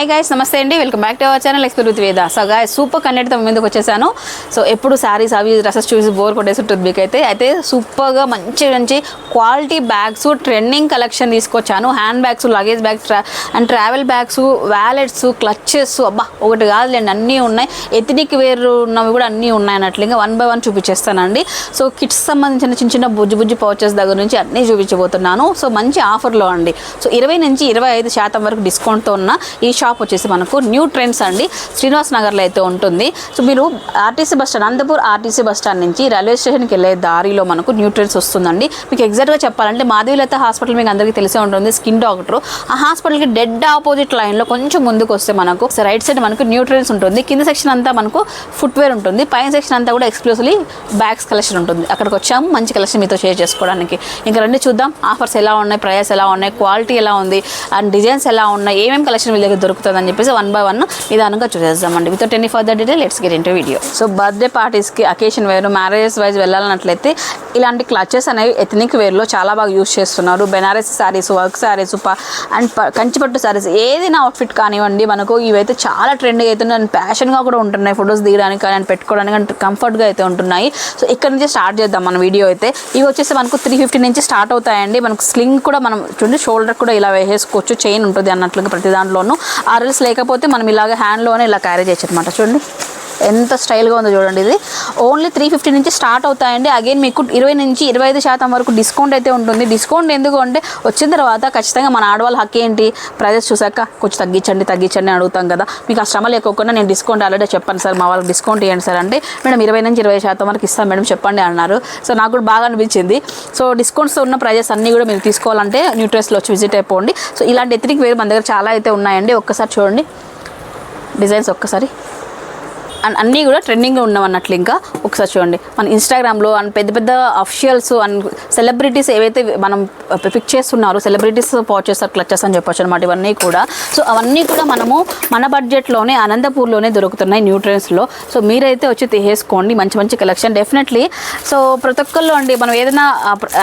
Hi guys నమస్తే అండి. Welcome back to our channel ఎక్స్పర్ with Veda so గాయ సూపర్ కన్నెట్తో ముందుకు వచ్చేసాను. సో ఎప్పుడు సారీస్ అవి డ్రెస్సెస్ చూసి బోర్ కొట్టేసి ఉంటుంది మీకు అయితే అయితే సూపర్గా మంచి మంచి క్వాలిటీ బ్యాగ్స్ ట్రెండింగ్ కలెక్షన్ తీసుకొచ్చాను. హ్యాండ్ బ్యాగ్స్ లగేజ్ బ్యాగ్స్ ట్రా and travel bags wallets clutches అబ్బా ఒకటి కాదులేండి అన్నీ ఉన్నాయి. ఎథనిక్ వేర్ ఉన్నవి కూడా అన్నీ ఉన్నాయి అన్నట్లు. ఇంకా వన్ బై వన్ చూపించేస్తానండి. సో కిడ్స్ సంబంధించిన చిన్న చిన్న బుజ్జి బుజ్జి పౌచెస్ దగ్గర నుంచి అన్నీ చూపించబోతున్నాను. సో మంచి ఆఫర్లో అండి. సో ఇరవై నుంచి ఇరవై ఐదు శాతం వరకు డిస్కౌంట్తో ఉన్న ఈ షాప్ వచ్చేసి మనకు న్యూ ట్రెండ్స్ అండి. శ్రీనివాస్ నగర్లో అయితే ఉంటుంది. సో మీరు RTC bus stand Anantapur RTC bus stand నుంచి రైల్వే స్టేషన్కి వెళ్ళే దారిలో మనకు న్యూ ట్రెండ్స్ వస్తుందండి. మీకు ఎగ్జాక్ట్గా చెప్పాలంటే మాధవీలత హాస్పిటల్ మీకు అందరికీ తెలిసే ఉంటుంది స్కిన్ డాక్టర్. ఆ హాస్పిటల్కి డెడ్ ఆపోజిట్ లైన్లో కొంచెం ముందుకు వస్తే మనకు రైట్ సైడ్ మనకు న్యూ ట్రెండ్స్ ఉంటుంది. కింద సెక్షన్ అంతా మనకు ఫుట్వేర్ ఉంటుంది. పైన సెక్షన్ అంతా కూడా ఎక్స్క్లూసివ్లీ బ్యాగ్స్ కలెక్షన్ ఉంటుంది. అక్కడికి వచ్చాము మంచి కలెక్షన్ మీతో షేర్ చేసుకోవడానికి. ఇంకా రండి చూద్దాం ఆఫర్స్ ఎలా ఉన్నాయి ప్రైస్ ఎలా ఉన్నాయి క్వాలిటీ ఎలా ఉంది అండ్ డిజైన్స్ ఎలా ఉన్నాయి ఏమేమి కలెక్షన్ వీళ్ళ దగ్గర దొరుకుతుంది అని చెప్పేసి వన్ బై వన్ నిదానంగా చూసేద్దామండి. Without any further detail let's get into video so birthday పార్టీస్కి అకేషన్ వేరు మ్యారేజెస్ వైజ్ వెళ్ళాలన్నట్లయితే ఇలాంటి క్లచెస్ అనేవి ఎథనిక్ వేర్లో చాలా బాగా యూస్ చేస్తున్నారు. బెనారస్ శారీస్ వర్క్ శారీస్ అండ్ కంచిపట్టు శారీస్ ఏదైనా అవుట్ఫిట్ కానివ్వండి మనకు ఇవైతే చాలా ట్రెండ్గా అయితే అండ్ ప్యాషన్గా కూడా ఉంటున్నాయి. ఫొటోస్ దిగడానికి కానీ పెట్టుకోవడానికి అండ్ కంఫర్ట్గా అయితే ఉంటున్నాయి. సో ఇక్కడ నుంచి స్టార్ట్ చేద్దాం మన వీడియో అయితే. ఇవి వచ్చేసి మనకు త్రీ ఫిఫ్టీ నుంచి స్టార్ట్ అవుతాయండి. మనకు స్లింగ్ కూడా మనం చూడండి షోల్డర్ కూడా ఇలా వేసేసుకోవచ్చు. చైన్ ఉంటుంది అన్నట్లుగా ప్రతి దాంట్లోనూ. ఆర్ఎల్స్ లేకపోతే మనం ఇలాగ హ్యాండ్లోనే ఇలా క్యారీ చేయొచ్చు అనమాట చూడండి. ఎంత స్టైల్గా ఉందో చూడండి ఇది. ఓన్లీ త్రీ ఫిఫ్టీ నుంచి స్టార్ట్ అవుతాయండి. అగైన్ మీకు ఇరవై నుంచి ఇరవై ఐదు శాతం వరకు డిస్కౌంట్ అయితే ఉంటుంది. డిస్కౌంట్ ఎందుకు అంటే వచ్చిన తర్వాత ఖచ్చితంగా మన ఆడవాళ్ళ హక్కు ఏంటి? ప్రైజెస్ చూసాక కొంచెం తగ్గించండి తగ్గించండి అడుగుతాం కదా. మీకు ఆ శ్రమ లేకోకుండా నేను డిస్కౌంట్ ఆల్రెడీ చెప్పాను సార్. మా వాళ్ళకి డిస్కౌంట్ ఇవ్వండి సార్ అంటే మేడం ఇరవై నుంచి ఇరవై శాతం వరకు ఇస్తాం మేడం చెప్పండి అన్నారు. సో నాకు కూడా బాగా అనిపించింది. సో డిస్కౌంట్స్ ఉన్న ప్రైజెస్ అన్నీ కూడా మీరు తీసుకోవాలంటే న్యూట్రెస్లో వచ్చి విజిట్ అయిపోండి. సో ఇలాంటి ఎత్తికి వేరు మన దగ్గర చాలా అయితే ఉన్నాయండి. ఒక్కసారి చూడండి. డిజైన్స్ ఒక్కసారి. అన్నీ కూడా ట్రెండింగ్లో ఉన్నవన్నట్లు ఇంకా. ఒకసారి చూడండి. మన ఇన్స్టాగ్రామ్లో అండ్ పెద్ద పెద్ద అఫిషియల్స్ అండ్ సెలబ్రిటీస్ ఏవైతే మనం పిక్ చేస్తున్నారో సెలబ్రిటీస్ పౌచెస్ క్లచెస్ అని చెప్పొచ్చు అనమాట ఇవన్నీ కూడా. సో అవన్నీ కూడా మనము మన బడ్జెట్లోనే అనంతపూర్లోనే దొరుకుతున్నాయి న్యూట్రియన్స్లో సో మీరైతే వచ్చి తీసేసుకోండి. మంచి మంచి కలెక్షన్ డెఫినెట్లీ సో ప్రతి ఒక్కళ్ళు అండి మనం ఏదైనా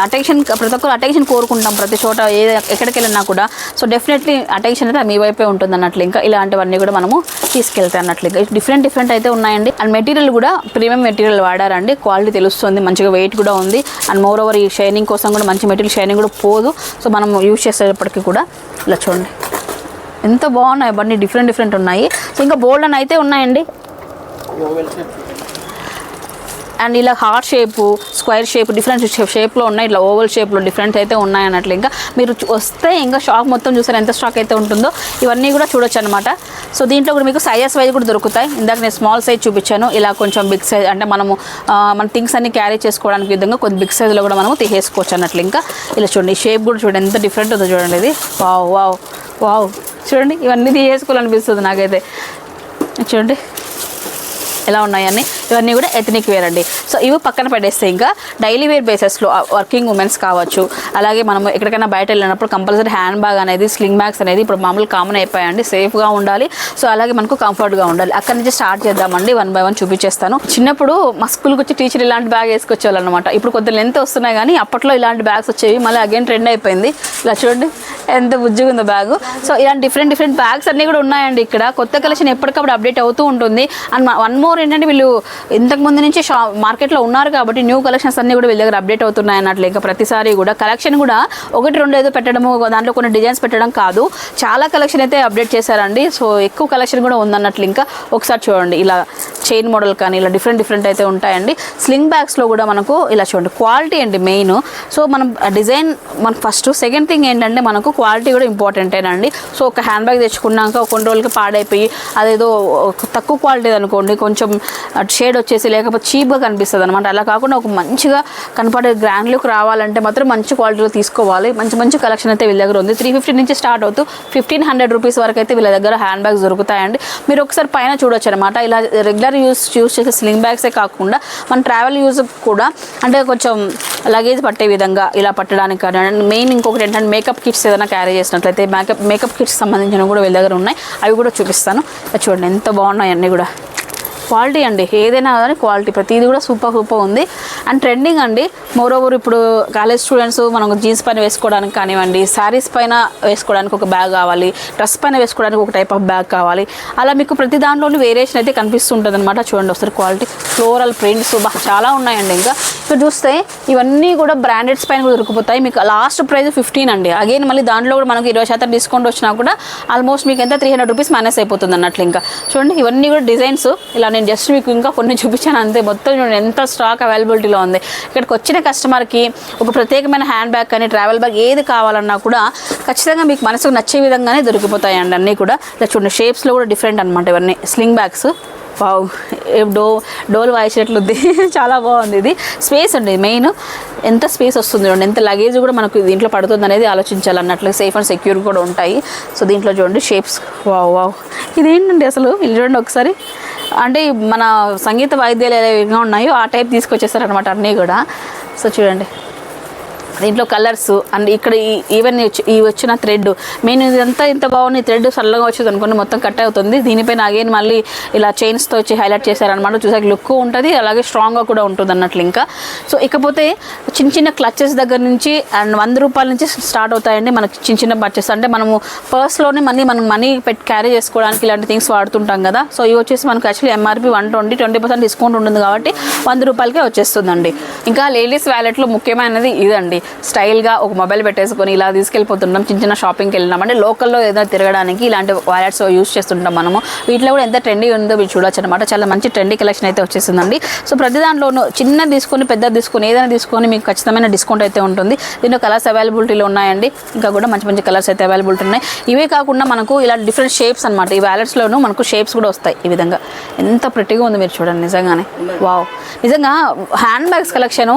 అటెన్షన్ ప్రతి ఒక్కరు అటెన్షన్ కోరుకుంటాం ప్రతి చోట ఏ ఎక్కడికి వెళ్ళినా కూడా. సో డెఫినెట్లీ అటెన్షన్ అయితే మీ వైపే ఉంటుంది అన్నట్లు ఇంకా. ఇలాంటివన్నీ కూడా మనము తీసుకెళ్తాయి అన్నట్లు ఇంకా. డిఫరెంట్ డిఫరెంట్ అయితే ఉన్నాయండి. అండ్ మెటీరియల్ కూడా ప్రీమియం మెటీరియల్ వాడారండి. క్వాలిటీ తెలుస్తుంది మంచిగా వెయిట్ కూడా ఉంది. అండ్ మోర్ ఓవర్ ఈ షైనింగ్ కోసం కూడా మంచి మెటీరియల్ షైనింగ్ కూడా పోదు. సో మనం యూజ్ చేసేటప్పటికి కూడా ఇలా చూడండి. ఎంత బాగున్నాయి అవన్నీ డిఫరెంట్ డిఫరెంట్ ఉన్నాయి. సో ఇంకా బోల్డ్ అని అయితే ఉన్నాయండి. అండ్ ఇలా heart shape square shape different షేప్లో ఉన్నాయి. ఇట్లా ఓవల్ షేప్లో డిఫరెంట్ అయితే ఉన్నాయి అన్నట్లు ఇంకా మీరు వస్తే ఇంకా షాప్ మొత్తం చూసారు ఎంత స్టాక్ అయితే ఉంటుందో. ఇవన్నీ కూడా చూడొచ్చు అనమాట సో దీంట్లో కూడా మీకు సైజెస్ వైజ్ కూడా దొరుకుతాయి. ఇందాక నేను స్మాల్ సైజ్ చూపించాను. ఇలా కొంచెం బిగ్ సైజ్ అంటే మనము మన థింగ్స్ అన్ని క్యారీ చేసుకోవడానికి విధంగా కొంచెం బిగ్ సైజ్లో కూడా మనము తీసేసుకోవచ్చు అన్నట్లు. ఇంకా ఇలా చూడండి షేప్ కూడా చూడండి ఎంత డిఫరెంట్ ఉందో చూడండి ఇది. Wow wow wow. చూడండి ఇవన్నీ తీసేసుకోవాలనిపిస్తుంది నాకైతే. చూడండి. ఎలా ఉన్నాయని ఇవన్నీ కూడా ఎథనిక్ వేర్ అండి. సో ఇవి పక్కన పెట్టేస్తే ఇంకా డైలీ వేర్ బేసెస్లో వర్కింగ్ ఉమెన్స్ కావచ్చు. అలాగే మనం ఎక్కడికైనా బయట వెళ్ళినప్పుడు కంపల్సరీ హ్యాండ్ బ్యాగ్ అనేది స్లింగ్ బ్యాగ్స్ అనేది ఇప్పుడు మామూలు కామన్ అయిపోయాయండి. సేఫ్గా ఉండాలి. సో అలాగే మనకు కంఫర్ట్గా ఉండాలి. అక్కడి నుంచి స్టార్ట్ చేద్దామండి. వన్ బై వన్ చూపించేస్తాను చిన్నప్పుడు మా స్కూల్కి వచ్చి టీచర్ ఇలాంటి బ్యాగ్ వేసుకొచ్చేవాళ్ళు అనమాట ఇప్పుడు కొద్ది లెంత్ వస్తున్నాయి కానీ అప్పట్లో ఇలాంటి బ్యాగ్స్ వచ్చేవి. మళ్ళీ అగైన్ ట్రెండ్ అయిపోయింది. ఇలా చూడండి ఎంత బుజ్జిగా ఉందో బ్యాగ్ సో ఇలాంటి డిఫరెంట్ డిఫరెంట్ బ్యాగ్స్ అన్నీ కూడా ఉన్నాయండి ఇక్కడ. కొత్త కలెక్షన్ ఎప్పటికప్పుడు అప్డేట్ అవుతూ ఉంటుంది. అండ్ వన్ మోర్ ఏంటంటే వీళ్ళు ఇంతకు ముందు నుంచి షా మార్కెట్లో ఉన్నారు కాబట్టి న్యూ కలెక్షన్స్ అన్నీ కూడా వీళ్ళ దగ్గర అప్డేట్ అవుతున్నాయి అన్నట్లు. ఇంకా ప్రతిసారి కూడా కలెక్షన్ కూడా ఒకటి రెండు ఏదో పెట్టడము దాంట్లో కొన్ని డిజైన్స్ పెట్టడం కాదు. చాలా కలెక్షన్ అయితే అప్డేట్ చేశారండి. సో ఎక్కువ కలెక్షన్ కూడా ఉందన్నట్లు ఇంకా ఒకసారి చూడండి. ఇలా చైన్ మోడల్ కానీ ఇలా డిఫరెంట్ డిఫరెంట్ అయితే ఉంటాయండి. స్లింగ్ బ్యాగ్స్లో కూడా మనకు ఇలా చూడండి. క్వాలిటీ అండి మెయిన్. సో మనం డిజైన్ మనకు ఫస్ట్ సెకండ్ థింగ్ ఏంటంటే మనకు క్వాలిటీ కూడా ఇంపార్టెంటేనండి. సో ఒక హ్యాండ్ బ్యాగ్ తెచ్చుకున్నాక కొన్ని రోజులకి పాడైపోయి అదేదో తక్కువ క్వాలిటీ అనుకోండి కొంచెం షేడ్ వచ్చేసి లేకపోతే చీప్గా కనిపిస్తుంది అనమాట అలా కాకుండా ఒక మంచిగా కనపడే గ్రాండ్ లుక్ రావాలంటే మాత్రం మంచి క్వాలిటీలో తీసుకోవాలి. మంచి మంచి కలెక్షన్ అయితే వీళ్ళ దగ్గర ఉంది. త్రీ ఫిఫ్టీ నుంచి స్టార్ట్ అవుతూ ఫిఫ్టీన్ హండ్రెడ్ రూపీస్ వరకు అయితే వీళ్ళ దగ్గర హ్యాండ్ బ్యాగ్స్ దొరుకుతాయండి మీరు ఒకసారి పైన చూడొచ్చు అనమాట ఇలా రెగ్యులర్ యూస్ యూస్ చేసే స్లింగ్ బ్యాగ్సే కాకుండా మన ట్రావెల్ యూజ్ కూడా అంటే కొంచెం లగేజ్ పట్టే విధంగా ఇలా పట్టడానికి కానీ మెయిన్ ఇంకొకటి ఏంటంటే మేకప్ కిట్స్ ఏదైనా క్యారీ చేసినట్లయితే మేకప్ మేకప్ కిట్స్ సంబంధించినవి కూడా వీళ్ళ దగ్గర ఉన్నాయి. అవి కూడా చూపిస్తాను. చూడండి ఎంత బాగున్నాయి అన్నీ కూడా. క్వాలిటీ అండి. ఏదైనా కానీ క్వాలిటీ. ప్రతిదీ కూడా సూపర్ సూపర్ ఉంది. అండ్ ట్రెండింగ్ అండి. మోర్ ఓవర్ ఇప్పుడు కాలేజ్ స్టూడెంట్స్ మనం జీన్స్ పైన వేసుకోవడానికి కానివ్వండి శారీస్ పైన వేసుకోవడానికి ఒక బ్యాగ్ కావాలి డ్రెస్ పైన వేసుకోవడానికి ఒక టైప్ ఆఫ్ బ్యాగ్ కావాలి. అలా మీకు ప్రతి దాంట్లోనూ వేరియేషన్ అయితే కనిపిస్తుంటుంది అనమాట చూడండి ఒకసారి క్వాలిటీ ఫ్లోరల్ ప్రింట్స్ చాలా ఉన్నాయండి ఇంకా. ఇక్కడ చూస్తే ఇవన్నీ కూడా బ్రాండెడ్స్ పైన కూడా దొరికిపోతాయి. మీకు లాస్ట్ ప్రైస్ ఫిఫ్టీన్ అండి. అగైన్ మళ్ళీ దాంట్లో కూడా మనకు ఇరవై శాతం డిస్కౌంట్ వచ్చినా కూడా ఆల్మోస్ట్ మీకు ఎంత? త్రీ హండ్రెడ్ రూపీస్ మైనస్ అయిపోతుంది అన్నట్లు ఇంకా. చూడండి ఇవన్నీ కూడా డిజైన్స్ ఇలా నేను జస్ట్ మీకు ఇంకా కొన్ని చూపించాను. అంతే మొత్తం చూడండి ఎంత స్టాక్ అవైలబిలిటీలో ఉంది. ఇక్కడికి వచ్చిన కస్టమర్కి ఒక ప్రత్యేకమైన హ్యాండ్ బ్యాగ్ కానీ ట్రావెల్ బ్యాగ్ ఏది కావాలన్నా కూడా ఖచ్చితంగా మీకు మనసుకు నచ్చే విధంగానే దొరికిపోతాయండి అన్నీ కూడా. ఇలా చూడండి షేప్స్లో కూడా డిఫరెంట్ అనమాట ఇవన్నీ. స్లింగ్ బ్యాగ్స్ వావ్ డో డోల్ వాయించినట్లు ఉంది చాలా బాగుంది ఇది. స్పేస్ అండి మెయిన్ ఎంత స్పేస్ వస్తుంది చూడండి ఎంత లగేజ్ కూడా మనకు దీంట్లో పడుతుంది అనేది ఆలోచించాలన్నట్లు సేఫ్ అండ్ సెక్యూర్ కూడా ఉంటాయి. సో దీంట్లో చూడండి షేప్స్ వావ్ వావ్ ఇదేంటండి అసలు? ఇది చూడండి ఒకసారి. అంటే మన సంగీత వాయిద్యాలు ఎలా ఉన్నాయో ఆ టైప్ తీసుకొచ్చేసారనమాట అన్నీ కూడా. సో చూడండి. దీంట్లో కలర్స్ అండ్ ఇక్కడ ఈ- ఈవెన్ ఈ- ఈ వచ్చిన థ్రెడ్ మెయిన్ ఇదంతా ఇంత బాగుంది. థ్రెడ్ సల్లగా వచ్చింది అనుకోండి మొత్తం కట్ అవుతుంది. దీనిపైన అగైన్ మళ్ళీ ఇలా చైన్స్తో వచ్చి హైలైట్ చేశారనమాట చూసాక లుక్ ఉంటుంది అలాగే స్ట్రాంగ్గా కూడా ఉంటుంది అన్నట్లు ఇంకా. సో ఇకపోతే చిన్న చిన్న క్లచెస్ దగ్గర నుంచి అండ్ వంద రూపాయల నుంచి స్టార్ట్ అవుతాయండి మనకి చిన్న చిన్న పర్చేస్ అంటే మనము పర్స్లోనే మనీ మనం మనీ పెట్టి క్యారీ చేసుకోవడానికి ఇలాంటి థింగ్స్ వాడుతుంటాం కదా. సో ఇవి వచ్చేసి మనకు actually MRP one twenty twenty percent discount ఉంటుంది కాబట్టి వంద రూపాయలకే వచ్చేస్తుందండి. ఇంకా లేడీస్ వ్యాలెట్లో ముఖ్యమైనది ఇదండి. స్టైల్గా ఒక మొబైల్ పెట్టేసుకొని ఇలా తీసుకెళ్ళిపోతుంటాం చిన్న చిన్న షాపింగ్కి వెళ్ళినాం. అంటే లోకల్లో ఏదైనా తిరగడానికి ఇలాంటి వ్యాలెట్స్ యూస్ చేస్తుంటాం మనము. వీటిలో కూడా ఎంత ట్రెండీ ఉందో మీరు చూడొచ్చు అనమాట చాలా మంచి ట్రెండీ కలెక్షన్ అయితే వచ్చేసిందండి. సో ప్రతి దాంట్లోనూ చిన్న తీసుకొని పెద్ద తీసుకొని ఏదైనా తీసుకొని మీకు ఖచ్చితమైన డిస్కౌంట్ అయితే ఉంటుంది. దీంట్లో కలర్స్ అవైలబిలిటీలో ఉన్నాయండి. ఇంకా కూడా మంచి మంచి కలర్స్ అయితే అవైలబిలిటీ ఉన్నాయి. ఇవే కాకుండా మనకు ఇలా డిఫరెంట్ షేప్స్ అనమాట ఈ వ్యాలెట్స్లోనూ మనకు షేప్స్ కూడా వస్తాయి ఈ విధంగా. ఎంత ప్రెట్టిగా ఉంది మీరు చూడండి నిజంగానే. వావ్ నిజంగా హ్యాండ్ బ్యాగ్స్ కలెక్షను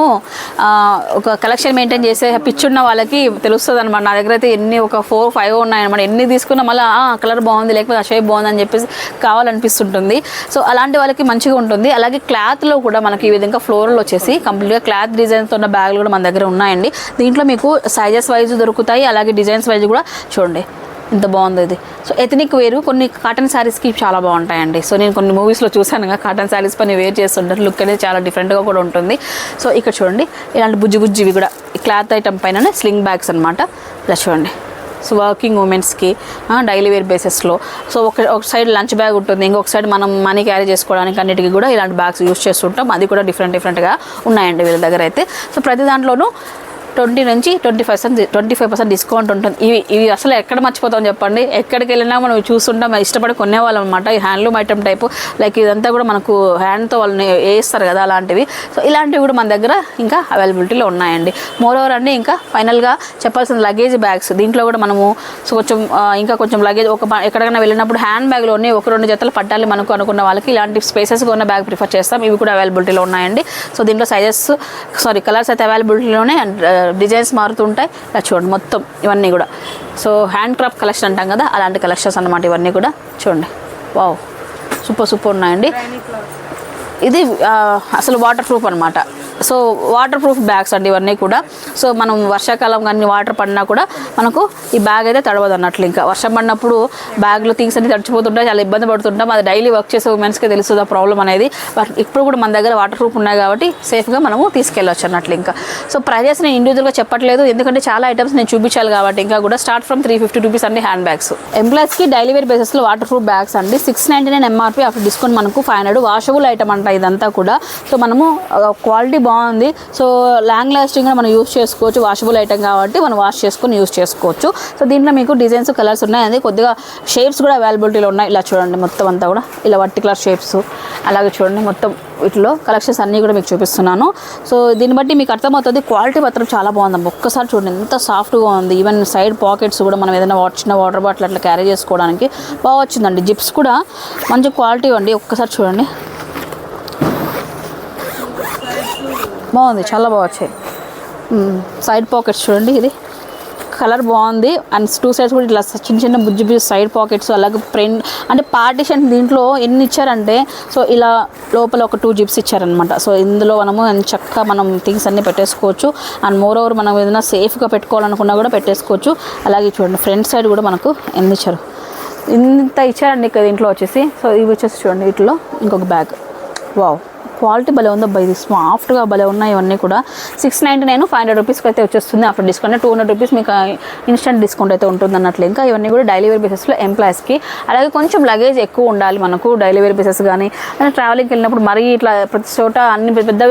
ఒక కలెక్షన్ మెయింటైన్ చేసే పిచ్చి ఉన్న వాళ్ళకి తెలుస్తుంది అనమాట నా దగ్గర అయితే ఎన్ని ఒక ఫోర్ ఫైవ్ ఉన్నాయన్నమాట. ఎన్ని తీసుకున్నా మళ్ళీ కలర్ బాగుంది లేకపోతే ఆ షేప్ బాగుంది అని చెప్పేసి కావాలనిపిస్తుంటుంది. సో అలాంటి వాళ్ళకి మంచిగా ఉంటుంది. అలాగే క్లాత్లో కూడా మనకి ఈ విధంగా ఫ్లోరల్ వచ్చేసి కంప్లీట్గా క్లాత్ డిజైన్తో ఉన్న బ్యాగులు కూడా మన దగ్గర ఉన్నాయండి. దీంట్లో మీకు సైజెస్ వైజ్ దొరుకుతాయి. అలాగే డిజైన్స్ వైజ్ కూడా చూడండి ఎంత బాగుంది ఇది. సో ఎథనిక్ వేరు కొన్ని కాటన్ శారీస్కి చాలా బాగుంటాయండి. సో నేను కొన్ని మూవీస్లో చూశాను కదా కాటన్ శారీస్ పని వేర్ చేస్తుంటారు. లుక్ అనేది చాలా డిఫరెంట్గా కూడా ఉంటుంది. సో ఇక్కడ చూడండి ఇలాంటి బుజ్జి బుజ్జివి కూడా క్లాత్ ఐటమ్ పైన స్లింగ్ బ్యాగ్స్ అనమాట ఇలా చూడండి. సో వర్కింగ్ ఉమెన్స్కి డైలీ వేర్ బేసిస్లో. సో ఒక ఒక సైడ్ లంచ్ బ్యాగ్ ఉంటుంది ఇంకొక సైడ్ మనం మనీ క్యారీ చేసుకోవడానికి అన్నిటికీ కూడా ఇలాంటి బ్యాగ్స్ యూస్ చేస్తుంటాం. అది కూడా డిఫరెంట్ డిఫరెంట్గా ఉన్నాయండి వీళ్ళ దగ్గర అయితే. సో ప్రతి దాంట్లోనూ ట్వంటీ నుంచి twenty percent twenty five percent discount ఉంటుంది. ఇవి ఇవి అసలు ఎక్కడ మర్చిపోతాం చెప్పండి. ఎక్కడికి వెళ్ళినా మనం చూస్తుంటాం. ఇష్టపడి కొనేవాళ్ళం అనమాట ఈ హ్యాండ్లూమ్ ఐటమ్ టైపు. లైక్ ఇదంతా కూడా మనకు హ్యాండ్తో వాళ్ళని వేస్తారు కదా అలాంటివి. సో ఇలాంటివి కూడా మన దగ్గర ఇంకా అవైలబిలిటీలో ఉన్నాయండి. మోర్ ఓవర్ అండి ఇంకా ఫైనల్గా చెప్పాల్సిన లగేజ్ బ్యాగ్స్. దీంట్లో కూడా మనము సో కొంచెం ఇంకా కొంచెం లగేజ్ ఒక ఎక్కడికైనా వెళ్ళినప్పుడు హ్యాండ్ బ్యాగ్లోనే ఒక రెండు జతలు పట్టాలి మనకు అనుకున్న వాళ్ళకి ఇలాంటి స్పేసెస్గా ఉన్న బ్యాగ్ ప్రిఫర్ చేస్తాం. ఇవి కూడా అవైలబిలిటీలో ఉన్నాయండి. సో దీంట్లో సైజెస్ సారీ కలర్స్ అయితే అవైలబిలిటీలోనే అండ్ డిజైన్స్ మారుతుంటాయి. ఇలా చూడండి మొత్తం ఇవన్నీ కూడా. సో హ్యాండ్ క్రాఫ్ట్ కలెక్షన్ అంటాం కదా అలాంటి కలెక్షన్స్ అన్నమాట ఇవన్నీ కూడా. చూడండి. వావ్ సూపర్ సూపర్ ఉన్నాయండి. ఇది అసలు వాటర్ ప్రూఫ్ అనమాట సో వాటర్ ప్రూఫ్ బ్యాగ్స్ అండి ఇవన్నీ కూడా. సో మనం వర్షాకాలం కానీ వాటర్ పడినా కూడా మనకు ఈ బ్యాగ్ అయితే తడవదు అన్నట్లు ఇంకా. వర్షం పడినప్పుడు బ్యాగ్లో థింగ్స్ అన్ని తడిచిపోతుంటాయి చాలా ఇబ్బంది పడుతుంటాం. అది డైలీ వర్క్ చేసే ఉమెన్స్కి తెలుస్తుంది ఆ ప్రాబ్లం అనేది. ఇప్పుడు కూడా మన దగ్గర వాటర్ ప్రూఫ్ ఉన్నాయి కాబట్టి సేఫ్గా మనము తీసుకెళ్ళొచ్చు అన్నట్లు ఇంకా. సో ప్రైజెస్ నేను ఇండివిజువల్గా చెప్పట్లేదు. ఎందుకంటే చాలా ఐటమ్స్ నేను చూపించాలి కాబట్టి ఇంకా కూడా start from three fifty rupees అండి హ్యాండ్ బ్యాగ్స్ ఎంప్లాయీస్కి డైలీ వేర్ బేసిస్లో వాటర్ ప్రూఫ్ బ్యాగ్స్ అండి. Six ninety nine MRP after discount మనకు ఫైవ్ హండ్రెడ్ వాషబుల్ ఐటమ్ అంట ఇదంతా కూడా. సో మనము క్వాలిటీ బాగుంది. సో లాంగ్ లాస్టింగ్ మనం యూస్ చేసుకోవచ్చు. వాషబుల్ ఐటమ్ కాబట్టి మనం వాష్ చేసుకొని యూస్ చేసుకోవచ్చు. సో దీంట్లో మీకు డిజైన్స్ కలర్స్ ఉన్నాయండి. కొద్దిగా షేప్స్ కూడా అవైలబిలిటీలో ఉన్నాయి. ఇలా చూడండి మొత్తం అంతా కూడా. ఇలా పర్టికులర్ షేప్స్. అలాగే చూడండి మొత్తం వీటిలో కలెక్షన్స్ అన్నీ కూడా మీకు చూపిస్తున్నాను. సో దీన్ని బట్టి మీకు అర్థమవుతుంది. క్వాలిటీ మాత్రం చాలా బాగుంది ఒక్కసారి చూడండి ఎంత సాఫ్ట్గా ఉంది. ఈవెన్ సైడ్ పాకెట్స్ కూడా మనం ఏదైనా వాట్ చిన్న వాటర్ బాటిల్ అట్లా క్యారీ చేసుకోవడానికి బాగా వచ్చిందండి. జిప్స్ కూడా మంచి క్వాలిటీ అండి ఒక్కసారి చూడండి. బాగుంది చాలా బాగా వచ్చాయి. సైడ్ పాకెట్స్ చూడండి ఇది. కలర్ బాగుంది. అండ్ టూ సైడ్స్ కూడా ఇట్లా చిన్న చిన్న బుజ్జి బుజ్జి సైడ్ పాకెట్స్ అలాగే ప్రింట్ అంటే పార్టీషన్ దీంట్లో ఎన్ని ఇచ్చారంటే సో ఇలా లోపల ఒక టూ జిప్స్ ఇచ్చారనమాట సో ఇందులో మనము చక్కగా మనం థింగ్స్ అన్నీ పెట్టేసుకోవచ్చు. అండ్ మోర్ ఓవర్ మనం ఏదైనా సేఫ్గా పెట్టుకోవాలనుకున్నా కూడా పెట్టేసుకోవచ్చు. అలాగే చూడండి ఫ్రంట్ సైడ్ కూడా మనకు ఎన్ని ఇచ్చారు? ఇంత ఇచ్చారండి ఇక్కడ దీంట్లో వచ్చేసి. సో ఇవి వచ్చేసి చూడండి వీటిలో ఇంకొక బ్యాగ్ వావ్ క్వాలిటీ భలే ఉందో బై ఇది సాఫ్ట్గా భలే ఉన్నాయి ఇవన్నీ కూడా. Six ninety nine five hundred రూపీస్కి అయితే వచ్చేస్తుంది after discount two hundred rupees మీకు ఇన్స్టెంట్ డిస్కౌంట్ అయితే ఉంటుంది అన్నట్లు. ఇంకా ఇవన్నీ కూడా డైలీ వేర్ బేసెస్లో ఎంప్లాయీస్కి అలాగే కొంచెం లగేజ్ ఎక్కువ ఉండాలి మనకు డైలీ వేర్ బేసెస్ కానీ అంటే ట్రావెలింగ్కి వెళ్ళినప్పుడు మరీ ఇట్లా ప్రతి చోట అన్ని పెద్ద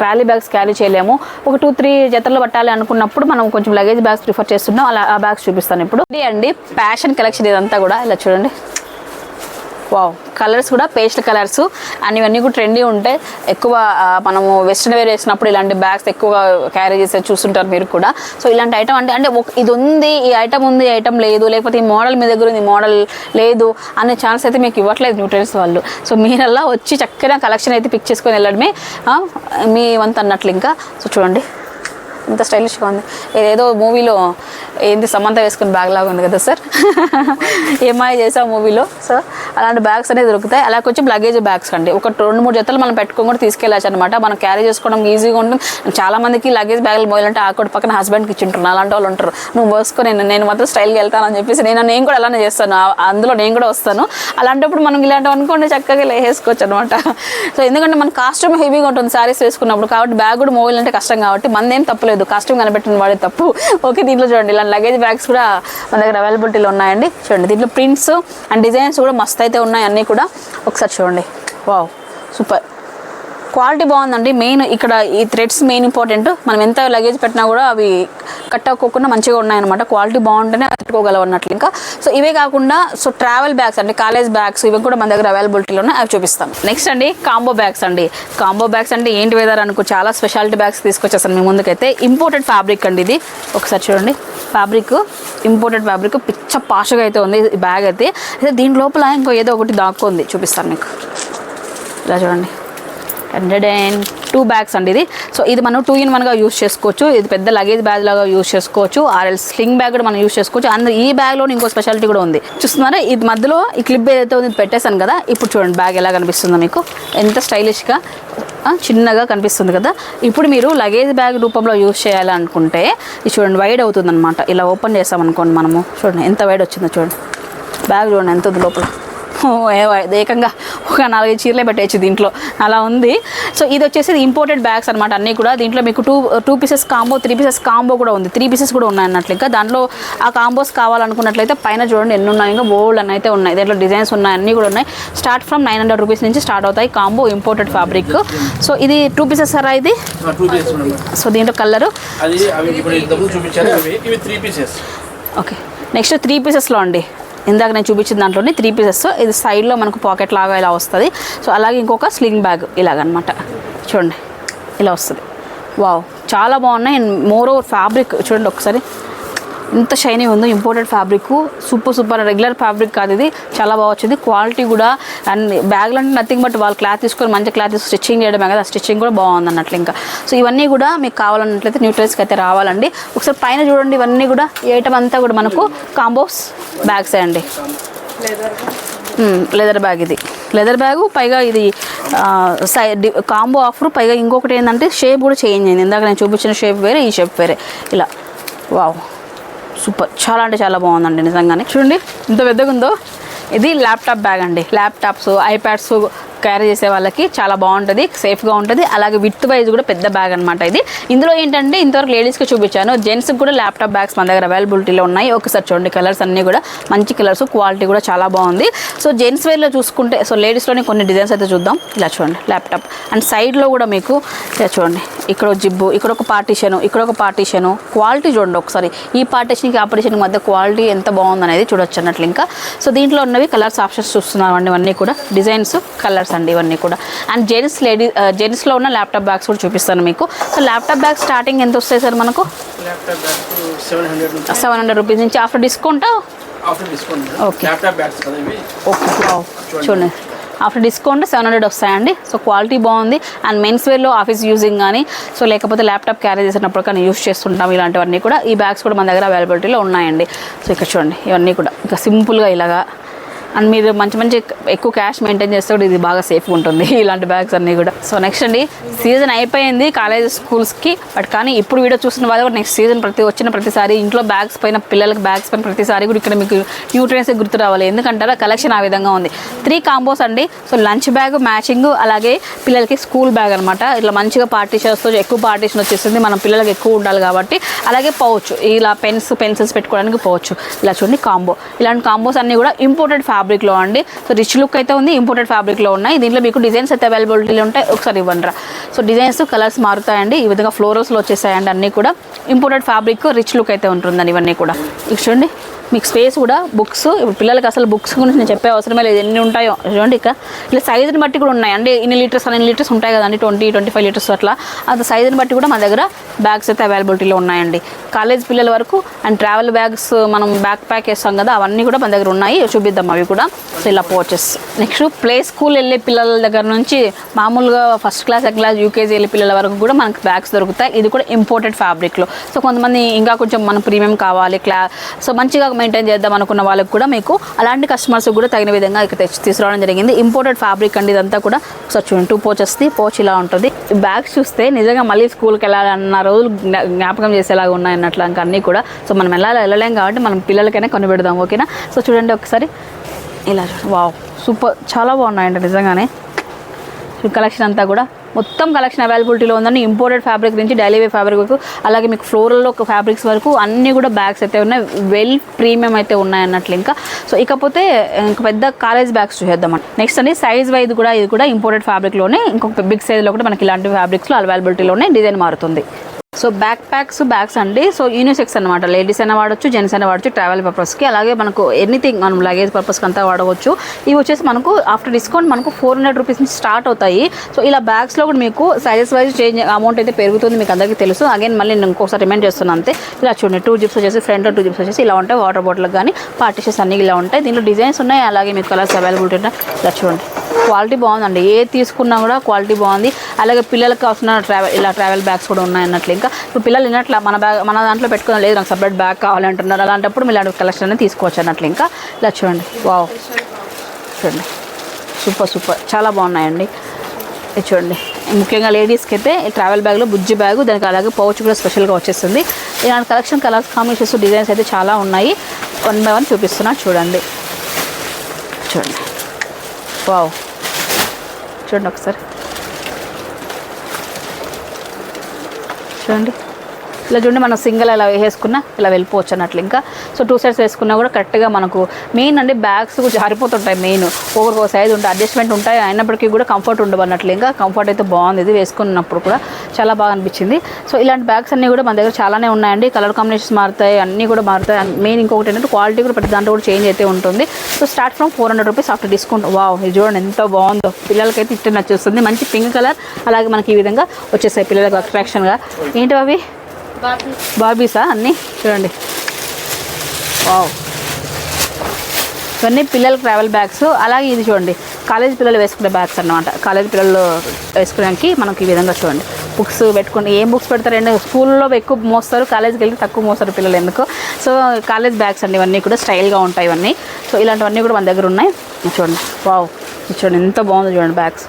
ట్రాలీ బ్యాగ్స్ క్యారీ చేయలేము. ఒక టూ త్రీ జతలు పట్టాలి అనుకున్నప్పుడు మనం కొంచెం లగేజ్ బ్యాగ్స్ ప్రిఫర్ చేస్తున్నాం. అలా ఆ బ్యాగ్స్ చూపిస్తాను ఇప్పుడు. అండి ప్యాషన్ కలెక్షన్ ఇదంతా కూడా. ఇలా చూడండి. వావ్ కలర్స్ కూడా పేస్టల్ కలర్స్. అండ్ ఇవన్నీ కూడా ట్రెండీ ఉంటాయి ఎక్కువ మనము వెస్ట్రన్ వేర్ వేసినప్పుడు ఇలాంటి బ్యాగ్స్ ఎక్కువగా క్యారీ చేసే చూస్తుంటారు మీరు కూడా. సో ఇలాంటి ఐటమ్ అంటే అంటే ఇది ఉంది ఈ ఐటమ్ ఉంది ఈ ఐటమ్ లేదు లేకపోతే ఈ మోడల్ మీ దగ్గర ఉంది మోడల్ లేదు అనే ఛాన్స్ అయితే మీకు ఇవ్వట్లేదు న్యూట్రియన్స్ వాళ్ళు. సో మీరల్లా వచ్చి చక్కగా కలెక్షన్ అయితే పిక్ చేసుకొని వెళ్ళడమే మీ వంతు అన్నట్లు ఇంకా. సో చూడండి. ఇంత స్టైలిష్గా ఉంది. ఏదేదో మూవీలో ఏంది సమంత వేసుకుని బ్యాగ్ లాగా ఉంది కదా సార్ ఏమై చేసా మూవీలో సో అలాంటి బ్యాగ్స్ అనేది దొరుకుతాయి. అలా కొంచెం లగేజ్ బ్యాగ్స్ అండి ఒక రెండు మూడు జతలు మనం పెట్టుకొని కూడా తీసుకెళ్ళచ్చు అనమాట మనం క్యారీ చేసుకోవడం ఈజీగా ఉంటుంది. చాలామందికి లగేజ్ బ్యాగులు మోయాలంటే ఆ పక్కన హస్బెండ్కి ఇచ్చి ఉంటారు అలాంటి వాళ్ళు ఉంటారు. నువ్వు మోసుకొని నేను నేను మాత్రం స్టైల్గా వెళ్తానని చెప్పేసి నేను నేను కూడా అలానే చేస్తాను. అందులో నేను కూడా వస్తాను. అలాంటప్పుడు మనం ఇలాంటివి అనుకోండి చక్కగా లేసేసుకోవచ్చు అనమాట సో ఎందుకంటే మన కాస్ట్యూమ్ హెవీగా ఉంటుంది శారీస్ వేసుకున్నప్పుడు. కాబట్టి బ్యాగ్ కూడా మోయాలంటే కష్టం కాబట్టి మనదేం తప్పులేదు. లేదు. కాస్ట్యూమ్ కనిపెట్టిన వాడే తప్పు. ఓకే దీంట్లో చూడండి. ఇలాంటి లగేజ్ బ్యాగ్స్ కూడా మన దగ్గర అవైలబిలిటీలో ఉన్నాయండి. చూడండి దీంట్లో ప్రింట్స్ అండ్ డిజైన్స్ కూడా మస్తు అయితే ఉన్నాయి. అన్నీ కూడా ఒకసారి చూడండి. వావ్ సూపర్ క్వాలిటీ బాగుందండి. మెయిన్ ఇక్కడ ఈ థ్రెడ్స్ మెయిన్ ఇంపార్టెంట్. మనం ఎంత లగేజ్ పెట్టినా కూడా అవి కట్ అవ్వకుండా మంచిగా ఉన్నాయన్నమాట. క్వాలిటీ బాగుంటేనే పెట్టుకోగలవు అన్నట్లు ఇంకా. సో ఇవే కాకుండా సో ట్రావెల్ బ్యాగ్స్ అండి కాలేజ్ బ్యాగ్స్ ఇవి కూడా మన దగ్గర అవైలబిలిటీలో ఉన్నాయి అవి చూపిస్తాం నెక్స్ట్ అండి కాంబో బ్యాగ్స్ అండి. కాంబో బ్యాగ్స్ అంటే ఏంటి వేదారు అనుకో చాలా స్పెషాలిటీ బ్యాగ్స్ తీసుకొచ్చేస్తాను మీ ముందుకైతే. ఇంపోర్టెడ్ ఫ్యాబ్రిక్ అండి ఇది. ఒకసారి చూడండి. ఫ్యాబ్రిక్ ఇంపోర్టెడ్ ఫ్యాబ్రిక్ పిచ్చ పాషగా అయితే ఉంది ఈ బ్యాగ్ అయితే. అయితే దీని లోపల ఇంకో ఏదో ఒకటి దాక్కుంది చూపిస్తాను మీకు. ఇలా చూడండి. హండ్రెడ్ అండ్ టూ బ్యాగ్స్ అండి ఇది. సో ఇది మనం టూ ఇన్ వన్గా యూస్ చేసుకోవచ్చు. ఇది పెద్ద లగేజ్ బ్యాగ్ లాగా యూస్ చేసుకోవచ్చు. ఆర్ఎల్ స్లింగ్ బ్యాగ్ కూడా మనం యూస్ చేసుకోవచ్చు. అందులో ఈ బ్యాగ్లో ఇంకో స్పెషాలిటీ కూడా ఉంది. చూస్తున్నారా? ఇది మధ్యలో ఈ క్లిప్ ఏదైతే ఉంది ఇది పెట్టేశాను కదా ఇప్పుడు చూడండి బ్యాగ్ ఎలా కనిపిస్తుందో మీకు. ఎంత స్టైలిష్గా చిన్నగా కనిపిస్తుంది కదా. ఇప్పుడు మీరు లగేజ్ బ్యాగ్ రూపంలో యూస్ చేయాలనుకుంటే ఇది చూడండి వైడ్ అవుతుంది అనమాట ఇలా ఓపెన్ చేసామనుకోండి మనము. చూడండి ఎంత వైడ్ వచ్చిందో చూడండి. బ్యాగ్ చూడండి ఎంత ఉంది లోపల. ఏకంగా ఒక నాలుగైదు చీరలే పెట్టేయచ్చు దీంట్లో. అలా ఉంది. సో ఇది వచ్చేసి ఇంపోర్టెడ్ బ్యాగ్స్ అనమాట అన్నీ కూడా. దీంట్లో మీకు two two pieces combo three pieces combo కూడా ఉంది. త్రీ పీసెస్ కూడా ఉన్నాయి అన్నట్లు ఇంకా. దాంట్లో ఆ కాంబోస్ కావాలనుకున్నట్లయితే పైన చూడండి ఎన్ని ఉన్నాయి. ఇంకా బోల్డ్ అని అయితే ఉన్నాయి. దీంట్లో డిజైన్స్ ఉన్నాయి. అన్నీ కూడా ఉన్నాయి. Start from nine hundred rupees నుంచి స్టార్ట్ అవుతాయి కాంబో ఇంపోర్టెడ్ ఫ్యాబ్రిక్ సో ఇది టూ పీసెస్ సారా ఇది? సో దీంట్లో కలరు ఓకే నెక్స్ట్ త్రీ పీసెస్లో అండి. ఇందాక నేను చూపించిన దాంట్లోనే త్రీ పీసెస్ ఇది సైడ్లో మనకు పాకెట్ లాగా ఇలా వస్తుంది. సో అలాగే ఇంకొక స్లింగ్ బ్యాగ్ ఇలాగనమాట. చూడండి ఇలా వస్తుంది. వావ్ చాలా బాగున్నాయి. అండ్ మోర్ ఓవర్ ఫ్యాబ్రిక్ చూడండి ఒకసారి. ఎంత షైనీ ఉందో imported fabric super super regular fabric కాదు ఇది. చాలా బాగా వచ్చింది. క్వాలిటీ కూడా అండ్ బ్యాగ్లు అంటే నథింగ్ బట్ వాళ్ళు క్లాత్ తీసుకొని మంచి క్లాత్ తీసుకొని స్టిచ్చింగ్ చేయడమే కదా స్టిచ్చింగ్ కూడా బాగుంది అన్నట్లు ఇంకా. సో ఇవన్నీ కూడా మీకు కావాలన్నట్లయితే న్యూట్రల్స్కి అయితే రావాలండి. ఒకసారి పైన చూడండి ఇవన్నీ కూడా ఏటం అంతా కూడా మనకు కాంబోస్ బ్యాగ్స్ అండి. Hmm, లెదర్ బ్యాగ్ ఇది. లెదర్ బ్యాగు పైగా ఇది సైడ్ కాంబో ఆఫర్ పైగా ఇంకొకటి ఏంటంటే షేప్ కూడా చేంజ్ అయింది. ఇందాక నేను చూపించిన షేప్ వేరే ఈ షేప్ వేరే. ఇలా. Wow super. చాలా అంటే చాలా బాగుందండి నిజంగానే. చూడండి ఇంత పెద్దగా ఉందో ఇది ల్యాప్టాప్ బ్యాగ్ అండి. ల్యాప్టాప్స్ ఐప్యాడ్స్ క్యారీ చేసే వాళ్ళకి చాలా బాగుంటుంది సేఫ్గా ఉంటుంది. అలాగే విత్ వైజ్ కూడా పెద్ద బ్యాగ్ అనమాట ఇది. ఇందులో ఏంటంటే ఇంతవరకు లేడీస్కి చూపించాను. జెంట్స్కి కూడా ల్యాప్టాప్ బ్యాగ్స్ మన దగ్గర అవైలబిలిటీలో ఉన్నాయి. ఒకసారి చూడండి కలర్స్ అన్నీ కూడా. మంచి కలర్స్ క్వాలిటీ కూడా చాలా బాగుంది. సో జెంట్స్ వేర్లో చూసుకుంటే సో లేడీస్లోనే కొన్ని డిజైన్స్ అయితే చూద్దాం. ఇలా చూడండి ల్యాప్టాప్ అండ్ సైడ్లో కూడా మీకు ఇలా చూడండి. ఇక్కడ ఒక జిబ్బు ఇక్కడ ఒక పార్టీషను ఇక్కడ ఒక పార్టీషను క్వాలిటీ చూడండి ఒకసారి. ఈ పార్టీషన్కి ఆ పార్టీషన్కి మధ్య క్వాలిటీ ఎంత బాగుంది అనేది చూడొచ్చు అన్నట్లు ఇంకా. సో దీంట్లో ఉన్నవి కలర్స్ ఆప్షన్స్ చూస్తున్నామండి ఇవన్నీ కూడా. డిజైన్స్ కలర్స్ అండి ఇవన్నీ కూడా. అండ్ జెంట్స్ లేడీ జెంట్స్లో ఉన్న ల్యాప్టాప్ బ్యాగ్స్ కూడా చూపిస్తాను మీకు. సో ల్యాప్టాప్ బ్యాగ్ స్టార్టింగ్ ఎంత వస్తాయి సార్ మనకు? బ్యాగ్స్ సెవెన్ హండ్రెడ్ రూపీస్ నుంచి. After discount? Bags okay. చూడండి. ఆఫ్టర్ డిస్కౌంట్ సెవెన్ హండ్రెడ్ వస్తాయండి. సో క్వాలిటీ బాగుంది. అండ్ మెన్స్ వేర్లో ఆఫీస్ యూజింగ్ కానీ సో లేకపోతే ల్యాప్టాప్ క్యారీ చేసినప్పుడు కానీ యూస్ చేస్తుంటాం ఇలాంటివన్నీ కూడా. ఈ బ్యాగ్స్ కూడా మన దగ్గర అవైలబిలిటీలో ఉన్నాయండి. సో ఇక్కడ చూడండి. ఇవన్నీ కూడా. ఇంకా సింపుల్గా ఇలాగా అండ్ మీరు మంచి మంచి ఎక్కువ క్యాష్ మెయింటైన్ చేస్తే కూడా ఇది బాగా సేఫ్గా ఉంటుంది. ఇలాంటి బ్యాగ్స్ అన్నీ కూడా. సో నెక్స్ట్ అండి సీజన్ అయిపోయింది కాలేజ్ స్కూల్స్కి బట్ కానీ ఇప్పుడు వీడియో చూసిన వాళ్ళు కూడా నెక్స్ట్ సీజన్ ప్రతి వచ్చిన ప్రతిసారి ఇంట్లో బ్యాగ్స్ పైన పిల్లలకి బ్యాగ్స్ పైన ప్రతిసారి కూడా ఇక్కడ మీకు న్యూట్రియన్స్ గుర్తు రావాలి. ఎందుకంటారా? కలెక్షన్ ఆ విధంగా ఉంది. త్రీ కాంబోస్ అండి. సో లంచ్ బ్యాగ్ మ్యాచింగ్ అలాగే పిల్లలకి స్కూల్ బ్యాగ్ అనమాట ఇట్లా మంచిగా పార్టీషన్స్తో ఎక్కువ పార్టీషన్ వచ్చేసింది మనం పిల్లలకి ఎక్కువ ఉండాలి కాబట్టి. అలాగే పోవచ్చు. ఇలా పెన్స్ పెన్సిల్స్ పెట్టుకోవడానికి పోవచ్చు. ఇలా చూడండి కాంబో ఇలాంటి కాంబోస్ అన్ని కూడా ఇంపోర్టెడ్ ఫ్యాబ్రిక్లో అండి. సో రిచ్ లుక్ అయితే ఉంది ఇంపోర్టెడ్ ఫ్యాబ్రిక్లో ఉన్నాయి. దీంట్లో మీకు డిజైన్స్ అయితే అవైలబిలిటీలో ఉంటాయి. ఒకసారి ఇవ్వండి రా సో డిజైన్స్ కలర్స్ మారుతాయండి. ఈ విధంగా ఫ్లోరల్స్లో వచ్చేసాయండి అన్నీ కూడా. ఇంపోర్టెడ్ ఫ్యాబ్రిక్ రిచ్ లుక్ అయితే ఉంటుందండి ఇవన్నీ కూడా. ఇవి చూడండి. మీకు స్పేస్ కూడా బుక్స్ ఇప్పుడు పిల్లలకి అసలు బుక్స్ గురించి నేను చెప్పే అవసరమే లేదు. ఎన్ని ఉంటాయో చూడండి ఇక ఇలా సైజుని బట్టి కూడా ఉన్నాయి. అంటే ఇన్ని లీటర్స్ అన్ని లీటర్స్ ఉంటాయి కదండి ట్వంటీ ట్వంటీ ఫైవ్ లీటర్స్ అట్లా. అంత సైజుని బట్టి కూడా మన దగ్గర బ్యాగ్స్ అయితే అవైలబిలిటీలో ఉన్నాయండి. కాలేజ్ పిల్లల వరకు అండ్ ట్రావెల్ బ్యాగ్స్ మనం బ్యాక్ ప్యాక్ వేస్తాం కదా అవన్నీ కూడా మన దగ్గర ఉన్నాయి. చూపిద్దాం అవి కూడా. సో ఇలా పోచెస్ నెక్స్ట్ ప్లే స్కూల్ వెళ్ళే పిల్లల దగ్గర నుంచి మామూలుగా first class second class UKG వెళ్ళే పిల్లల వరకు కూడా మనకు బ్యాగ్స్ దొరుకుతాయి. ఇది కూడా ఇంపోర్టెడ్ ఫ్యాబ్రిక్లో సో కొంతమంది ఇంకా కొంచెం మన ప్రీమియం కావాలి క్లా సో మంచిగా మెయింటైన్ చేద్దాం అనుకున్న వాళ్ళకి కూడా మీకు అలాంటి కస్టమర్స్ కూడా తగిన విధంగా ఇక్కడ తెచ్చి తీసుకురావడం జరిగింది. ఇంపోర్టెడ్ ఫ్యాబ్రిక్ అండి ఇదంతా కూడా. సో చూడండి టూ పోచెస్ది పోచ్ ఇలా ఉంటుంది. బ్యాగ్స్ చూస్తే నిజంగా మళ్ళీ స్కూల్కి వెళ్ళాలన్న రోజులు జ్ఞా- జ్ఞాపకం చేసేలాగా ఉన్నాయి అన్నట్లు ఇంకా అన్నీ కూడా. సో మనం వెళ్ళాలి వెళ్ళలేం కాబట్టి మనం పిల్లలకైనా కొనిపెడదాం ఓకేనా సో చూడండి ఒకసారి. ఇలా చూడండి వావ్ సూపర్ చాలా బాగున్నాయండి నిజంగానే. కలెక్షన్ అంతా కూడా. మొత్తం కలెక్షన్ అవైలబిలిటీలో ఉందండి. ఇంపోర్టెడ్ ఫ్యాబ్రిక్ నుంచి డైలీ వేర్ ఫ్యాబ్రిక్ వరకు అలాగే మీకు ఫ్లోరల్లో ఒక ఫ్యాబ్రిక్స్ వరకు అన్నీ కూడా బ్యాగ్స్ అయితే ఉన్నాయి. వెల్ ప్రీమియం అయితే ఉన్నాయి అన్నట్లు ఇంకా. సో ఇకపోతే ఇంకా పెద్ద కాలేజ్ బ్యాగ్స్ చూసేద్దామని నెక్స్ట్ అండి సైజ్ వైజ్ కూడా ఇది కూడా ఇంపోర్టెడ్ ఫ్యాబ్రిక్లోనే ఇంకొక బిగ్ సైజ్లో కూడా మనకి ఇలాంటి ఫ్యాబ్రిక్స్లో అవైలబిలిటీలోనే డిజైన్ మారుతుంది. సో బ్యాక్ ప్యాక్స్ బ్యాగ్స్ అండి. సో యూనిసెక్స్ అనమాట లేడీస్ అయినా వాడచ్చు జెంట్స్ అయినా వాడచ్చు ట్రావెల్ పర్పస్కి అలాగే మనకు ఎనీథింగ్ మనం లగేజ్ పర్పస్కి అంతా వాడవచ్చు. ఇవి వచ్చేసి మనకు ఆఫ్టర్ డిస్కౌంట్ మనకు ఫోర్ హండ్రెడ్ రూపీస్ నుంచి స్టార్ట్ అవుతాయి. సో ఇలా బ్యాగ్స్లో కూడా మీకు సైజెస్ వైజ్ చేంజ్ అమౌంట్ అయితే పెరుగుతుంది మీకు అందరికీ తెలుసు. అగైన్ మళ్ళీ నేను ఇంకోసారి రిమైండ్ చేస్తున్నాను అంతే. ఇలా చూడండి టూ జిప్స్ వచ్చేసి ఫ్రంట్ టూ జిప్స్ వచ్చేసి ఇలా ఉంటాయి. వాటర్ బాటిల్ కానీ పార్టీషన్స్ అన్ని ఇలా ఉంటాయి. దీంట్లో డిజైన్స్ ఉన్నాయి. అలాగే మీకు కలర్స్ అవైలబిలిటీ ఉన్నాయి ఇలా చూడండి. క్వాలిటీ బాగుందండి. ఏ తీసుకున్నా కూడా క్వాలిటీ బాగుంది. అలాగే పిల్లలకు కావాల్సిన ట్రావెల్ ఇలా ట్రావెల్ బ్యాగ్స్ కూడా ఉన్నాయి అన్నట్లు ఇంకా ఇప్పుడు పిల్లలు ఇన్నట్లా మన బ్యాగ్ మన దాంట్లో పెట్టుకుని లేదు నాకు సపరేట్ బ్యాగ్ కావాలంటున్నారు అలాంటప్పుడు మీరు ఇలాంటి కలెక్షన్ అనేది తీసుకోవచ్చు అన్నట్లు. ఇంకా ఇలా చూడండి. వావ్. చూడండి. Super super. చాలా బాగున్నాయండి. చూడండి. ముఖ్యంగా లేడీస్కి అయితే ట్రావెల్ బ్యాగ్లో బుజ్జి బ్యాగ్ దానికి అలాగే పౌచ్ కూడా స్పెషల్గా వచ్చేస్తుంది. ఇలాంటి కలెక్షన్ కలర్స్ కాంబినేషన్స్ డిజైన్స్ అయితే చాలా ఉన్నాయి. వన్ బై వన్ చూపిస్తున్నా. చూడండి. చూడండి. వావ్. చూడండి ఒకసారి. చూడండి. ఇలా చూడండి మనం సింగిల్ అలా వేసుకున్నా ఇలా వెళ్ళిపోవచ్చు అన్నట్లు ఇంకా. సో టూ సైడ్స్ వేసుకున్నా కూడా కరెక్ట్గా మనకు మెయిన్ అండి బ్యాగ్స్ జారిపోతుంటాయి మెయిన్ ఒక్కొక్క సైజ్ ఉంటాయి అడ్జస్ట్మెంట్ ఉంటాయి అయినప్పటికీ కూడా కంఫర్ట్ ఉండవు అన్నట్లు ఇంకా. కంఫర్ట్ అయితే బాగుంది ఇది వేసుకున్నప్పుడు కూడా. చాలా బాగా అనిపించింది. సో ఇలాంటి బ్యాగ్స్ అన్నీ కూడా మన దగ్గర చాలానే ఉన్నాయండి. కలర్ కాంబినేషన్స్ మారుతాయి అన్నీ కూడా మారుతాయి. మెయిన్ ఇంకొకటి ఏంటంటే క్వాలిటీ కూడా ప్రతి దాంట్లో కూడా చేంజ్ అయితే ఉంటుంది. So start from four hundred rupees after discount wow ఇది చూడండి ఎంత బాగుందో. పిల్లలకైతే ఇట్ట నచ్చేస్తుంది. మంచి పింక్ కలర్ అలాగే మనకి ఈ విధంగా వచ్చేసాయి పిల్లలకు అట్రాక్షన్గా ఏంటి అవి బాబీసా అన్నీ? చూడండి. వావ్. ఇవన్నీ పిల్లల ట్రావెల్ బ్యాగ్స్ అలాగే ఇది చూడండి. కాలేజ్ పిల్లలు వేసుకునే బ్యాగ్స్ అన్నమాట. కాలేజ్ పిల్లలు వేసుకోవడానికి మనకి ఈ విధంగా చూడండి. బుక్స్ పెట్టుకుని ఏం బుక్స్ పెడతారండి? స్కూల్లో ఎక్కువ మోస్తారు కాలేజ్కి వెళ్తే తక్కువ మోస్తారు పిల్లలు ఎందుకు? సో కాలేజ్ బ్యాగ్స్ అండి ఇవన్నీ కూడా స్టైల్గా ఉంటాయి ఇవన్నీ. సో ఇలాంటివన్నీ కూడా మన దగ్గర ఉన్నాయి. చూడండి. వావ్. చూడండి ఎంత బాగుందో చూడండి బ్యాగ్స్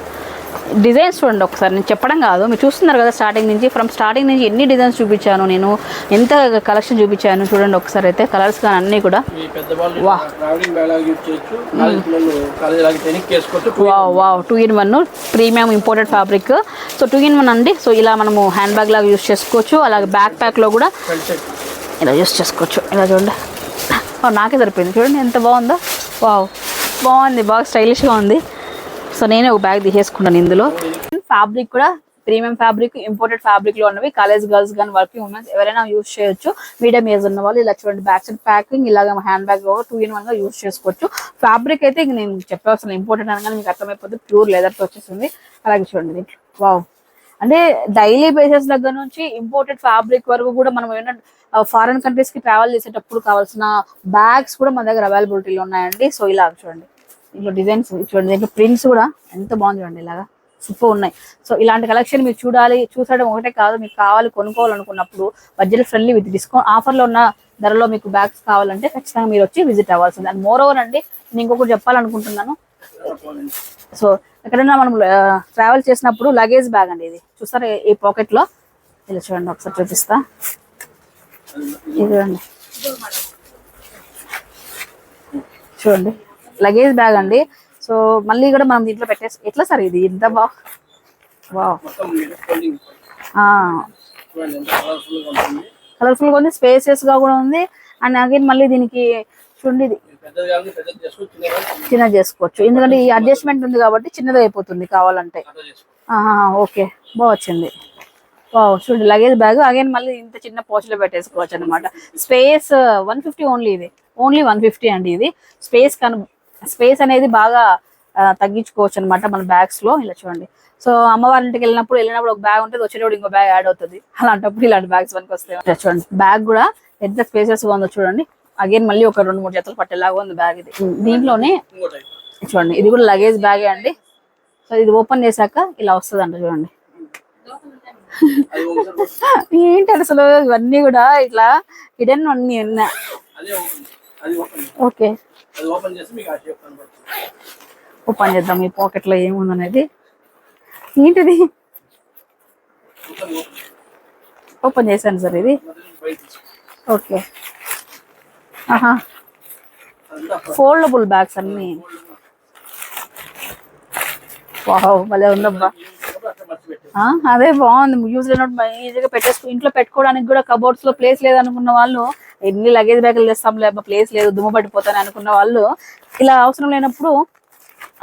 డిజైన్స్ చూడండి ఒకసారి నేను చెప్పడం కాదు. మీరు చూస్తున్నారు కదా స్టార్టింగ్ నుంచి ఫ్రమ్ స్టార్టింగ్ నుంచి ఎన్ని డిజైన్స్ చూపించాను నేను ఎంత కలెక్షన్ చూపించాను చూడండి ఒకసారి అయితే కలర్స్ కానీ అన్నీ కూడా. వా. Wow two in one premium imported fabric so two in one అండి. సో ఇలా మనము హ్యాండ్ బ్యాగ్ లాగా యూస్ చేసుకోవచ్చు. అలాగే బ్యాక్ ప్యాక్లో కూడా ఇలా యూస్ చేసుకోవచ్చు. ఇలా చూడండి. నాకే సరిపోయింది. చూడండి ఎంత బాగుందో. వావ్ బాగుంది. బాగా స్టైలిష్గా ఉంది. సో నేనే ఒక బ్యాగ్ తీసేసుకున్నాను ఇందులో. ఫ్యాబ్రిక్ కూడా ప్రీమియం ఫ్యాబ్రిక్ ఇంపోర్టెడ్ ఫ్యాబ్రిక్లో ఉన్నవి. కాలేజ్ గర్ల్స్ కానీ వర్కింగ్ ఉమెన్స్ ఎవరైనా యూజ్ చేయొచ్చు. మీడియం ఏజ్ ఉన్న వాళ్ళు ఇలా చూడండి బ్యాక్ సైడ్ ప్యాకింగ్ ఇలాగ హ్యాండ్ బ్యాగ్ టూ ఇన్ వన్గా యూజ్ చేసుకోవచ్చు. ఫ్యాబ్రిక్ అయితే ఇంక నేను చెప్పవలసిన ఇంపార్టెంట్ అనగానే మీకు అర్థమైపోతుంది ప్యూర్ లెదర్తో వచ్చేసింది. అలాగే చూడండి వావ్ అంటే డైలీ బేసిస్ దగ్గర నుంచి ఇంపోర్టెడ్ ఫ్యాబ్రిక్ వరకు కూడా మనం ఏమైనా ఫారెన్ కంట్రీస్కి ట్రావెల్ చేసేటప్పుడు కావాల్సిన బ్యాగ్స్ కూడా మన దగ్గర అవైలబిలిటీలో ఉన్నాయండి. సో ఇలా చూడండి. దీంట్లో డిజైన్స్ చూడండి దీంట్లో ప్రింట్స్ కూడా ఎంత బాగుంది చూడండి ఇలాగా. సూపర్ ఉన్నాయి. సో ఇలాంటి కలెక్షన్ మీరు చూడాలి చూసడం ఒకటే కాదు మీకు కావాలి కొనుక్కోవాలనుకున్నప్పుడు బడ్జెట్ ఫ్రెండ్లీ విత్ డిస్కౌంట్ ఆఫర్లో ఉన్న ధరలో మీకు బ్యాగ్స్ కావాలంటే ఖచ్చితంగా మీరు వచ్చి విజిట్ అవ్వాల్సింది. అండ్ మోర్ ఓవర్ అండి నేను ఇంకొకటి చెప్పాలనుకుంటున్నాను. సో ఎక్కడైనా మనం ట్రావెల్ చేసినప్పుడు లగేజ్ బ్యాగ్ అండి ఇది. చూస్తారా ఈ- పాకెట్లో ఇలా చూడండి ఒకసారి చూపిస్తా. ఇది చూడండి. చూడండి. లగేజ్ బ్యాగ్ అండి. సో మళ్ళీ కూడా మనం దీంట్లో పెట్టేసి ఎట్లా సార్ ఇది? ఇంత బా వావ్. ఆ, కలర్ఫుల్గా ఉంది స్పేసెస్గా కూడా ఉంది. అండ్ అగైన్ మళ్ళీ దీనికి చూడండి ఇది. చేసుకోవచ్చు చిన్నది చేసుకోవచ్చు. ఎందుకంటే ఈ అడ్జస్ట్మెంట్ ఉంది కాబట్టి చిన్నది అయిపోతుంది కావాలంటే. ఆహా, ఓకే. బాగా వచ్చింది. వావ్ చూడండి లగేజ్ బ్యాగ్ అగైన్ మళ్ళీ ఇంత చిన్న పోస్ట్లో పెట్టేసుకోవచ్చు అనమాట స్పేస్ వన్ ఫిఫ్టీ ఓన్లీ ఇది. ఓన్లీ వన్ ఫిఫ్టీ అండి ఇది. స్పేస్ కను స్పేస్ అనేది బాగా తగ్గించుకోవచ్చు అనమాట మన బ్యాగ్స్లో. ఇలా చూడండి. సో అమ్మవారి ఇంటికి వెళ్ళినప్పుడు వెళ్ళినప్పుడు ఒక బ్యాగ్ ఉంటుంది వచ్చేటప్పుడు ఇంకో బ్యాగ్ యాడ్ అవుతుంది. అలాంటప్పుడు ఇలాంటి బ్యాగ్స్ మనకి వస్తాయి చూడండి. బ్యాగ్ కూడా ఎంత స్పేసెస్ ఉందో చూడండి. అగైన్ మళ్ళీ ఒక రెండు మూడు జతలు పట్టేలాగా ఉంది బ్యాగ్ ఇది. దీంట్లోనే చూడండి. ఇది కూడా లగేజ్ బ్యాగే అండి. సో ఇది ఓపెన్ చేశాక ఇలా వస్తుంది అంట చూడండి. ఏంటి అసలు ఇవన్నీ కూడా ఇట్లా హిడెన్ అన్ని ఉన్నాయి ఓకే అది ఓపెన్ చేసి మీకు ఆ షేప్ కనబడుతుంది. ఓపెన్ చేద్దాం ఈ పాకెట్లో ఏముంది అనేది ఏంటిది ఓపెన్ చేశాను సార్ ఇది. ఓకే. ఆహా. ఫోల్డబుల్ బ్యాగ్స్ అన్ని. వావ్ భలే ఉందబ్బా. అదే బాగుంది. యూజ్ లేనప్పుడు ఈజీగా పెట్టేసుకో ఇంట్లో పెట్టుకోవడానికి కూడా కబోర్డ్స్లో ప్లేస్ లేదనుకున్న వాళ్ళు ఎన్ని లగేజ్ బ్యాగులు తెస్తాం లేకపోతే ప్లేస్ లేదు దుమ్ము పడిపోతాను అనుకున్న వాళ్ళు ఇలా అవసరం లేనప్పుడు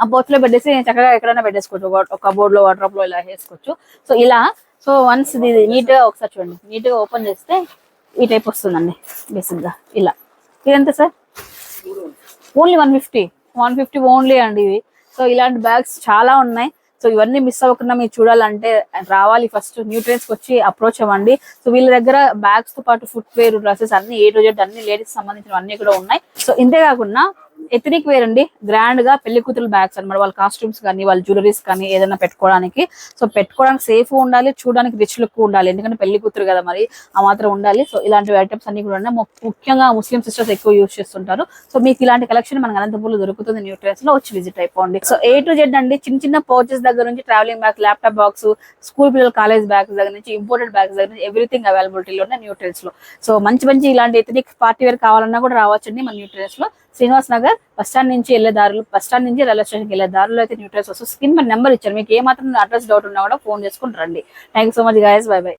ఆ box లో పెట్టేసి చక్కగా ఎక్కడైనా పెట్టేసుకోవచ్చు. ఒక- బోర్డ్లో వాటర్లో వాటర్ ఇలా వేసుకోవచ్చు. సో ఇలా సో వన్స్ ఇది నీట్గా ఒకసారి చూడండి. నీట్గా ఓపెన్ చేస్తే ఈ టైప్ వస్తుందండి బేసిక్గా ఇలా. ఇదంతా sir? Only one fifty one fifty only అండి ఇవి. సో ఇలాంటి బ్యాగ్స్ చాలా ఉన్నాయి. సో ఇవన్నీ మిస్ అవ్వకుండా మీరు చూడాలంటే రావాలి ఫస్ట్ న్యూట్రియన్స్కి వచ్చి అప్రోచ్ అవ్వండి. సో వీళ్ళ దగ్గర బ్యాగ్స్తో పాటు ఫుట్ వేర్ డ్రెస్సెస్ అన్ని ఏ టు జెడ్ అన్ని లేడీస్ సంబంధించిన అన్ని కూడా ఉన్నాయి. సో ఇంతే కాకుండా ఎథనిక్ వేర్ అండి. గ్రాండ్గా పెళ్ళి కూతురు బ్యాగ్స్ అన్నమాట. వాళ్ళ కాస్ట్యూమ్స్ కానీ వాళ్ళ జ్యువెలరీస్ కానీ ఏదైనా పెట్టుకోవడానికి. సో పెట్టుకోవడానికి సేఫ్ ఉండాలి. చూడడానికి రిచ్ లుక్ ఉండాలి. ఎందుకంటే పెళ్ళి కూతురు కదా మరి ఆ మాత్రం ఉండాలి. సో ఇలాంటి ఐటమ్స్ అన్ని కూడా ఉన్నాయి. ముఖ్యంగా ముస్లిం సిస్టర్స్ ఎక్కువ యూస్ చేస్తుంటారు. సో మీకు ఇలాంటి కలెక్షన్ మనకి అనంతపూర్లో దొరుకుతుంది. న్యూ లో వచ్చి విజిట్ అయిపోండి. సో ఏ టు జెడ్ అండి. చిన్న చిన్న పౌచెస్ దగ్గర నుంచి travelling bags laptop box school పిల్లల కాలేజ్ బ్యాగ్స్ దగ్గర నుంచి ఇంపోర్టెడ్ బ్యాగ్స్ దగ్గర నుంచి ఎవ్రీథింగ్ అవైలబిలిటీలో ఉన్నాయి న్యూ లో. సో మంచి మంచి ఇలాంటి ఎథనిక్ పార్టీ వేర్ కావాలన్నా కూడా రావచ్చండి మన న్యూ లో. శ్రీనివాస్ నగర్ బస్ స్టాండ్ నుంచి వెళ్ళే దారులు బస్ స్టాండ్ నుంచి రైల్వే స్టేషన్కి వెళ్ళే దారులు అయితే న్యూట్రల్స్ వస్తుంది స్క్రీన్ మీద నెంబర్ ఇచ్చారు. మీకు ఏ మాత్రం అడ్రస్ డౌట్ ఉన్నా కూడా ఫోన్ చేసుకుని రండి. Thank you so much guys. Bye bye.